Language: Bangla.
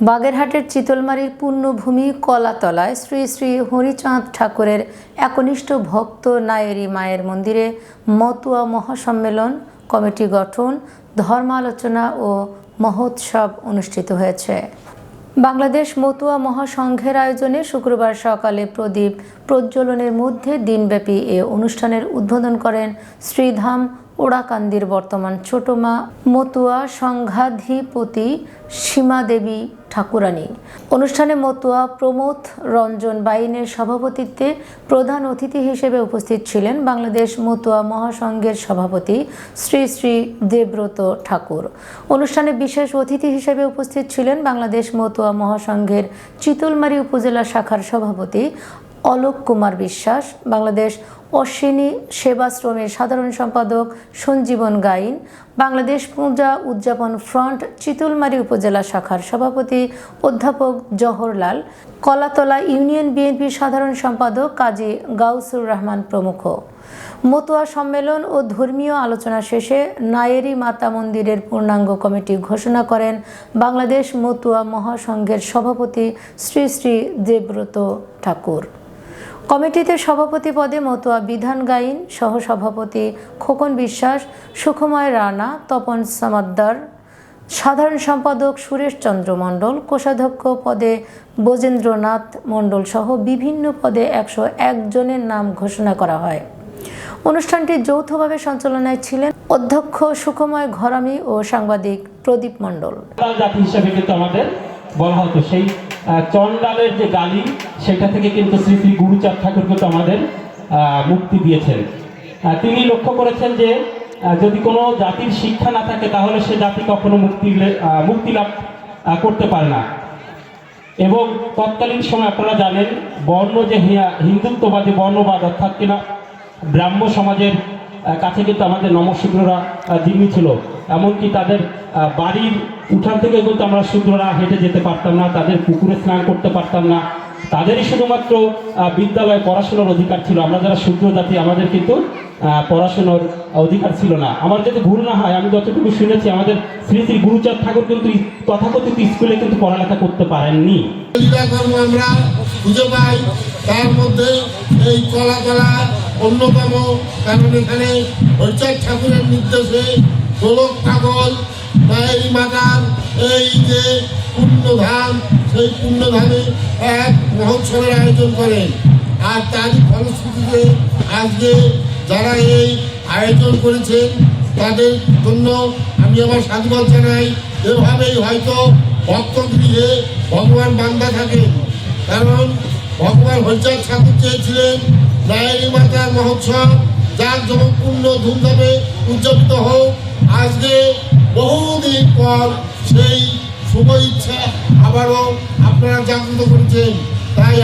বাগেরহাটের চিতলমারির পূর্ণভূমি কলাতলায় শ্রী শ্রী হরিচাঁদ ঠাকুরের একনিষ্ঠ ভক্ত নায়েরি মায়ের মন্দিরে মতুয়া মহাসম্মেলন, কমিটি গঠন, ধর্মালোচনা ও মহোৎসব অনুষ্ঠিত হয়েছে। বাংলাদেশ মতুয়া মহাসংঘের আয়োজনে শুক্রবার সকালে প্রদীপ প্রজ্বলনের মধ্যে দিনব্যাপী এ অনুষ্ঠানের উদ্বোধন করেন শ্রীধাম ওড়াকান্দির বর্তমান ছোটমা মতুয়া সংঘাধিপতি সীমা দেবী ঠাকুরানী। অনুষ্ঠানে মতুয়া প্রমোদ রঞ্জন বাইনের সভাপতিত্বে প্রধান অতিথি হিসেবে উপস্থিত ছিলেন বাংলাদেশ মতুয়া মহাসংঘের সভাপতি শ্রী শ্রী দেবব্রত ঠাকুর। অনুষ্ঠানে বিশেষ অতিথি হিসেবে উপস্থিত ছিলেন বাংলাদেশ মতুয়া মহাসংঘের চিতলমারী উপজেলা শাখার সভাপতি অলোক কুমার বিশ্বাস, বাংলাদেশ অশ্বিনী সেবাশ্রমের সাধারণ সম্পাদক সঞ্জীবন গাইন, বাংলাদেশ পূজা উদযাপন ফ্রন্ট চিতুলমারী উপজেলা শাখার সভাপতি অধ্যাপক জহরলাল, কলাতলা ইউনিয়ন বিএনপির সাধারণ সম্পাদক কাজী গাউসুর রহমান প্রমুখ। মতুয়া সম্মেলন ও ধর্মীয় আলোচনা শেষে নায়েরি মাতা মন্দিরের পূর্ণাঙ্গ কমিটি ঘোষণা করেন বাংলাদেশ মতুয়া মহাসংঘের সভাপতি শ্রী শ্রী দেবব্রত ঠাকুর। কমিটিতে সভাপতি পদে মতুয়া বিধান গাইন, সহসভাপতি খোকন বিশ্বাস, সুখময় রানা, তপন সামাদ্দার, সাধারণ সম্পাদক সুরেশ চন্দ্র মণ্ডল, কোষাধ্যক্ষ পদে বজেন্দ্রনাথ মণ্ডল সহ বিভিন্ন পদে একশো জনের নাম ঘোষণা করা হয়। অনুষ্ঠানটি যৌথভাবে সঞ্চালনায় ছিলেন অধ্যক্ষ সুখময় ঘরামি ও সাংবাদিক প্রদীপ মণ্ডল। জাতি হিসেবে কিন্তু আমাদের বলা হতো সেই চন্ডালের যে গালি, সেটা থেকে কিন্তু শ্রী শ্রী গুরুচাঁদ ঠাকুর কিন্তু আমাদের মুক্তি দিয়েছেন। তিনি লক্ষ্য করেছেন যে যদি কোনো জাতির শিক্ষা না থাকে, তাহলে সে জাতি কখনো মুক্তি মুক্তি লাভ করতে পারে না। এবং তৎকালীন সময় আপনারা জানেন, বর্ণ যে হিন্দুত্ববাদী বর্ণবাদ, অর্থাৎ কিনা ব্রাহ্ম সমাজের কাছে কিন্তু আমাদের নমশূদ্ররা জিম্মি ছিল এমনকি তাদের বাড়ির উঠান থেকে কিন্তু আমরা শূদ্ররা হেঁটে যেতে পারতাম না, তাদের পুকুরে স্নান করতে পারতাম না। তাদেরই শুধুমাত্র বিদ্যালয়ে পড়াশোনার অধিকার ছিল। আমরা যারা শূদ্র জাতি, আমাদের কিন্তু পড়াশোনার অধিকার ছিল না। আমার যদি ভুল না হয়, আমি যতটুকু শুনেছি, আমাদের শ্রী শ্রী গুরুচাঁদ ঠাকুর কিন্তু তথাকথিত স্কুলে কিন্তু পড়ালেখা করতে পারেননি। আমরা খুঁজে পাই। তার মধ্যে এই কলাতলা অন্যতম কারণ এখানে হরিচাঁদ ঠাকুরের নির্দেশে গোলক পাগল মায়ের মাতার এই যে পুণ্যধাম সেই পুণ্যধামে এক মহোৎসবের আয়োজন করেন। আর তারই ফলশ্রুতিতে আজকে যারা এই আয়োজন করেছেন, তাদের জন্য আমি আমার সাধুবাদ জানাই। এভাবেই হয়তো ভক্তগৃহে ভগবান বান্দা থাকেন। কারণ ভগবান হরিচাঁদ ঠাকুর চেয়েছিলেন নায়নী মাতার মহোৎসব। যার পূর্ণ ধুমধামে উদযাপিত হোক। আজকে বহুদিন পর সেই শুভ ইচ্ছা আবারও আপনারা জাগ্রত করেছেন। তাই